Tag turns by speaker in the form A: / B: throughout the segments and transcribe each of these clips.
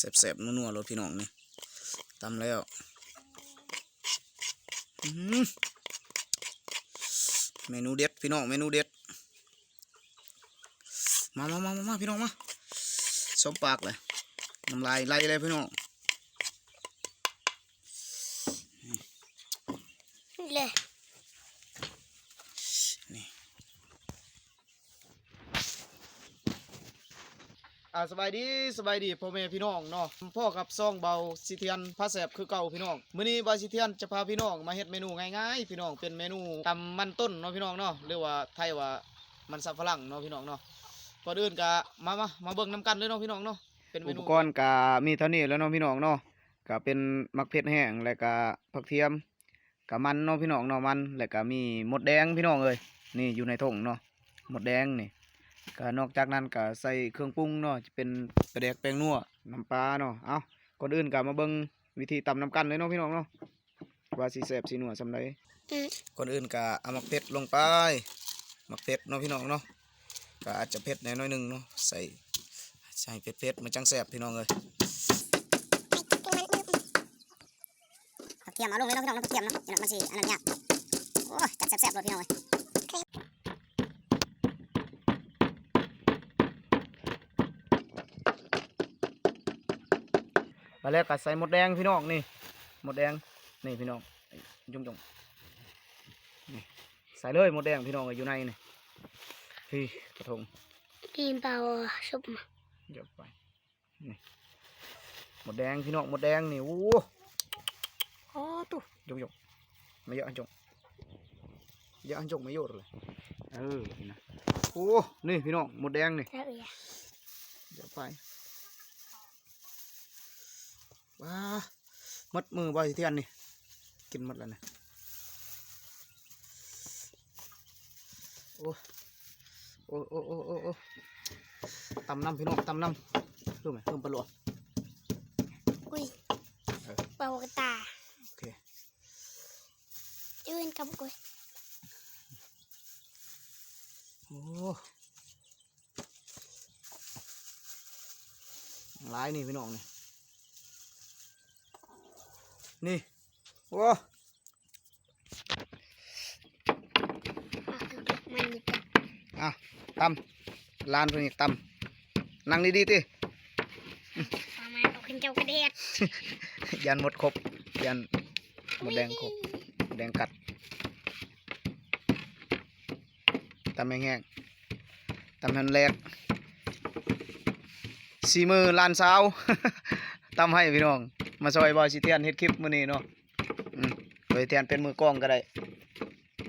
A: แสบๆนัวๆรถพี่น้องนี่ตำแล้วเมนูเด็ดพี่น้องเมนูเด็ด มามามามามาพี่น้องมาสมปากเลยน้ำลายไหลเลยพี่น้อง
B: เลย
A: อ่าสบายดีสบายดีพ่อแม่พี่น้องเนาะพ่อกับซ่องเบาสิเทียนพระแสบคือเก่าพี่น้องมื้อนี้เบาสิเทียนจะพาพี่น้องมาเฮ็ดเมนูง่ายๆพี่น้องเป็นเมนูตำมันต้นเนาะพี่น้องเนาะหรือว่าไทยว่ามันสับฝรั่งเนาะพี่น้องเนาะก่อนอื่นก็มามามาเบิ่งนํกันเลยเนาะพี่น้องเนาะเป็นเมนูอุปกรณ์ก็มีเท่านี้แล้วเนาะพี่น้องเนาะก็เป็นมักเผ็ดแห้งแล้วก็ผักเทียมก็มันเนาะพี่น้องเนาะมันแล้วก็มีหมดแดงพี่น้องเอ้ยนี่อยู่ในถุงเนาะหมดแดงนี่ ก็นอกจากนั้นก็ใส่เครื่องปรุงเนาะจะเป็นปลาแดกแป้งนัวน้ำปลาเนาะเอาก่อนอื่นก็มาเบิ่งวิธีตำน้ำกันเลยเนาะพี่น้องเนาะว่าสีแสบสีหนัวสำไรก่อนอื่นก็เอามักเผ็ดลงไปมักเผ็ดเนาะพี่น้องเนาะก็อาจจะเผ็ดหน่อยหนึงเนาะใส่ใส่เผ็ดๆมันจังแสบพี่น้องเลย
B: ผักเทียมเอาลงเลยเนาะพี่น้องเนาะเทียมเนาะเดี๋ยวมันสิอันนั้นยากโอ้ยจัดแซ่บๆเลยพี่น้องเอ้ย
A: มาแล้วก็ใส่หมดแดงพี่น้องนี่หมดแดงนี่พี่น้องจุ่มๆนี่ใส่เลยหมดแดงพี่น้องอยู่ในนี่พี่กระทง
B: กินเปล่าซุป
A: เดี๋ยวไปนี่หมดแดงพี่น้องหมดแดงนี่โอ้โอ้ตุ๊ยกยกไม่เยอะอันจงเยอะอันจงไม่เยอะเลยเออนี่นะโอ้นี่พี่น้องหมดแดงนี่
B: แซ่บอีก
A: เดี๋ยวไป ว้ามัดมือใบเทียนนี่ กินหมดแล้วนะโอ้โอ้โอ้โอ้โอ้โอ้ตำน้ำพี่น้องตำน้ำรู้ไหมเพิ่มปลาหลวก
B: อุ้ย
A: เออ
B: เปล่ากระตา
A: โอเค
B: จื้นกับกุ้ย
A: โอ้หลายนี่พี่น้องนี่ นี่โอ้
B: มันหยิบไป
A: อะตำลานเพิ่นอีกตำนั่งดีๆติ
B: ประมาณเอาขึ้นเจ้ากระเดียด
A: ยันหมดครบยันหมดแดงครบหมดแดงกัดตำแห้งๆตำหันแรกสีมือลานสาวตำให้พี่น้อง มาซอยบอยสิเทียนเฮ็ดคลิปมื้อนี้เนาะอืมบอยเทียนเป็นมือกล้องก็ได้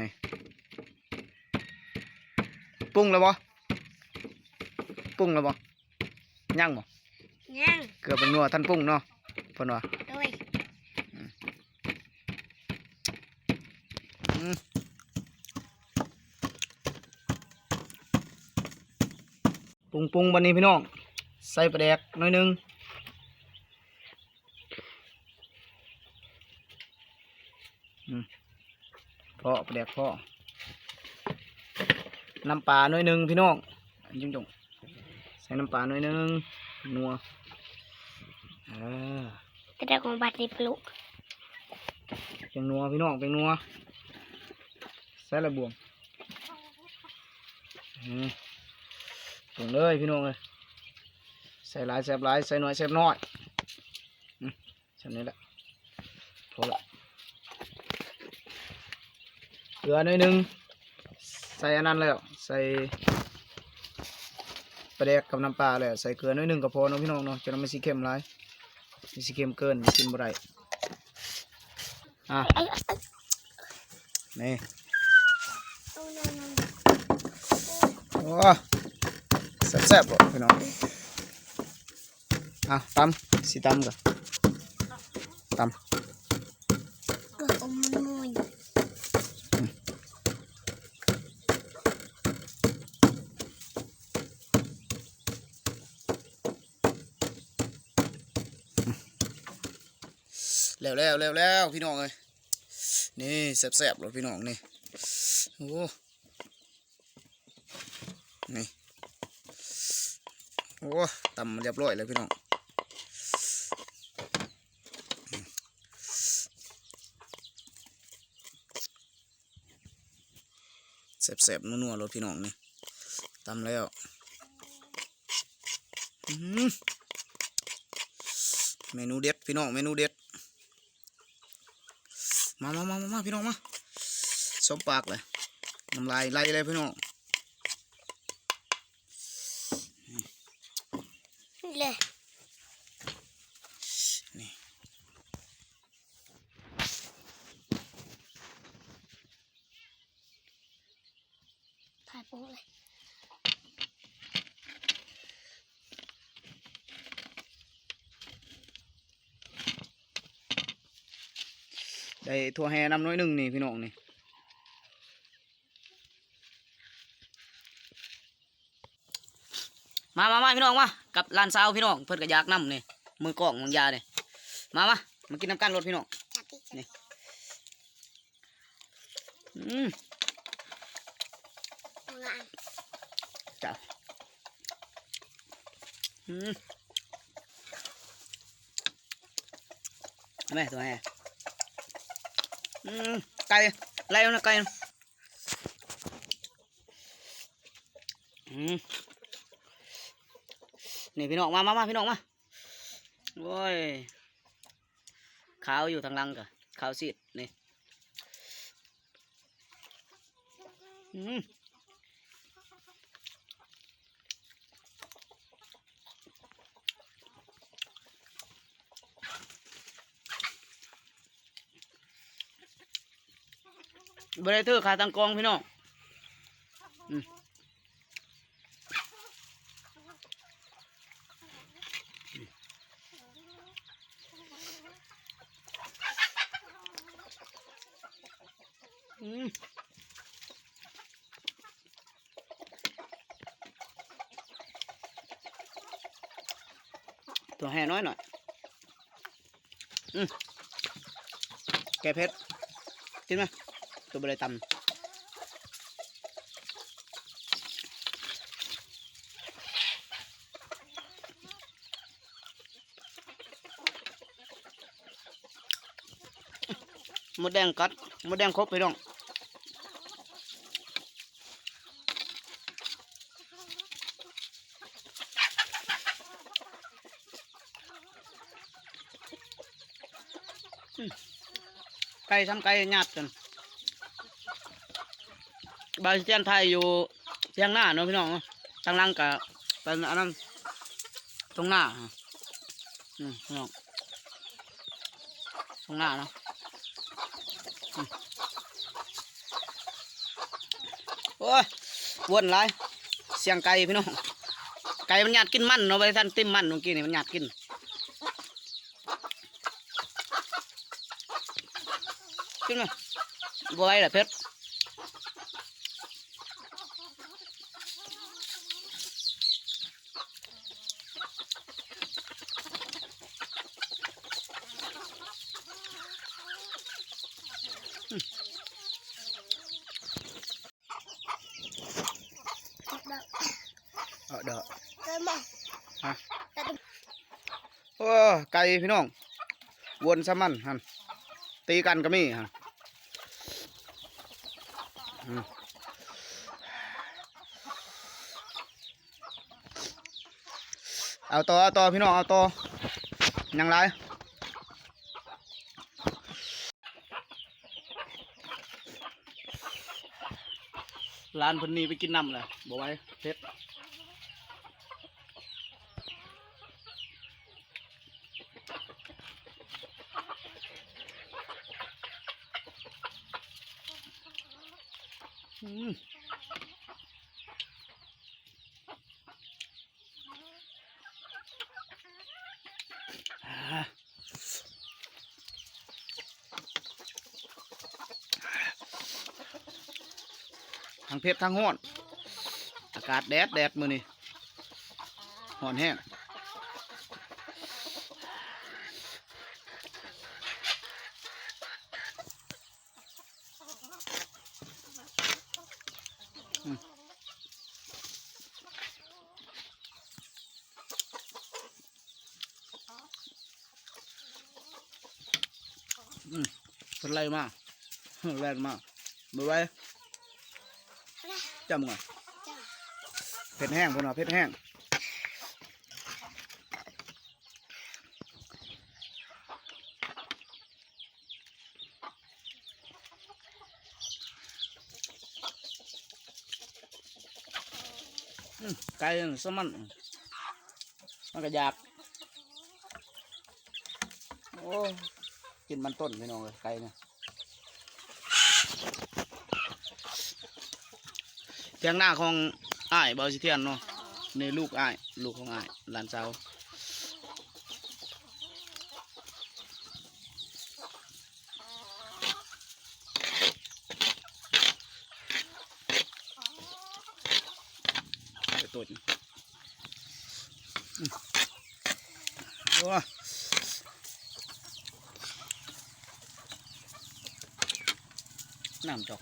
A: นี่ปรุงแล้วบ่ปรุงแล้วบ่ยังบ่
B: ย่าง
A: เกือบเป็นนัวท่านปรุงเนาะเพิ่นว่า
B: ด้วย
A: อืมปรุงปรุงบันนี้พี่น้อง ใส่ปลาแดกหน้อยหนึงอืม พอปลาแดกพอน้ำปลาหน้อยหนึงพี่น้องจุ่งจงใส่น้ำปลาหน้อยหนึงนัวเออ
B: แต่ได้ของบัตรในปลุก
A: เป็นนัวพี่น้องเป็นนัวใส่ระบวงอืมปรุงเลยพี่น้องเลยใส่หลายแซ่บหลายใส่น้อยแซ่บน้อยอืมเช่นนี้แหละพอละ เกลือหน่อยหนึง ใส่อันนั้นแล้ว ใส่ปลาแดกกับน้ำปลาแล้วใส่เกลือหน่อยหนึงก็พอเนาะพี่น้องเนาะจะไม่สีเค็มหลายสีเค็มเกินกินบ่ได้อะ
B: เอ้ยเอ้ย
A: นี่โอ้แซ่บๆบ่พี่น้องอะตำสิตำก่อนต
B: ๆก็อมมันมวยำ
A: แล้วแล้วแล้วแล้วพี่น้องเลยนี่แสบๆเรยพี่น้องนี่โอ้นี่โอ้ตำเรียบร้อยแล้วพี่น้องแสบๆนัวๆรถพี่น้องนี่ตำแล้วเมนูเด็ดพี่น้องเมนูเด็ด มามามามาพี่น้องมาสมปากเลยน้ำลายไหลเลยพี่น้อง
B: เลย
A: นี่
B: ถ่ายโป๊ะเลย
A: ได้ถั่วแห่น้ำน้อยหนึ่งนี่พี่น้องนี่มามามาพี่น้องมากับร้านซาวพี่น้องเพิ่นก็อยากนำนี่มือกล้องของยาเนี่ยมามามากินน้ำกันรถพี่น้อง
B: จับที่จับ
A: นี่อืม
B: งาน
A: จ้ะอืมเอาไหมตัวแห่อืม ไก่ไล่เอานะไก่นะอืมนี่พี่น้องมามามาพี่น้องมาโว้ยขาวอยู่ทางลังกะขาวสีดนี่อืม บริเตอร์ขาตังกองพี่น้องอืมตัวแห่น้อยหน่อย อืมแกเพชรกินไหม ตัวบริตำมดแดงกัดมดแดงครบไปน้องไก่ทำไก่ญาติกัน บาสเตียนไทยอยู่เชียงหน้าเนาะพี่น้องทางล่างกับเป็นอันนั้นตรงหน้าอืมพี่น้องตรงหน้าเนาะโอ้ยวนไรเสียงไก่พี่น้องไก่มันหยาดกินมันเนาะไปท่านติ้มมันเมื่อกี้นี่มันหยาดกินกินไหมบอยเหรอเพชร เออเด้อ
B: เริ่มมา
A: โอ้ไก่พี่น้องวนซะมันฮันตีกันก็มีฮันเอาต่อเอาต่อพี่น้องเอาต่อยังไรร้านพิ่นนี่ไปกินน้ำเลยบอกไว้เพชร ทั้งเพชรทั้งห้อนอากาศแดดแดดมือนี่ห่อนแห้ง เป็นไรมากแรงมากบ๊ายบายจำก่อนเผ็ดแห้งพุ่นว่าเผ็ดแห้งอืมไก่นั่นสมันมันก็อยาก โอ้ย กินมันต้นพี่น้องเลยไก่เนี่ยเทียงหน้าของอ้ายเบาสิเทียนเนาะนี่ลูกอ้ายลูกของอ้ายหลานสาวตุ่นอืมโอ้ ยน้ำจอก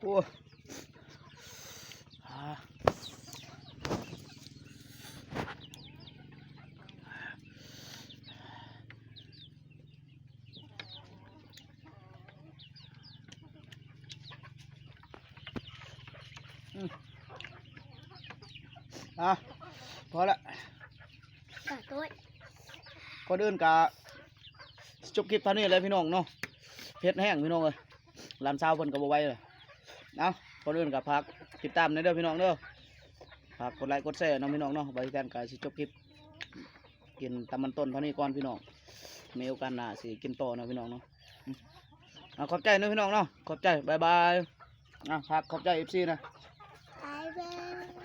A: โอ้อ่า อะพอละ
B: ตัดด้วย
A: ก่อนอื่นกะจบคลิปเท่านี้เลยพี่น้องเนาะเพชรแห้งพี่น้องเลยหลานสาวเพิ่นก็บ่ไหวเลยเอาก่อนอื่นกะพักติดตามในเด้อพี่น้องเด้อฝากกดไลค์กดแชร์เน้องพี่น้องเนาะใบแทนกะสิจบคลิปกินตำมันต้นเท่านี้ก่อนพี่น้องมีโอกาสหน้าสิกินต่อเนาะพี่น้องเนาะอืมเอาขอบใจเนาะพี่น้องเนาะขอบใจบายบายอะพักขอบใจเอฟซีนะ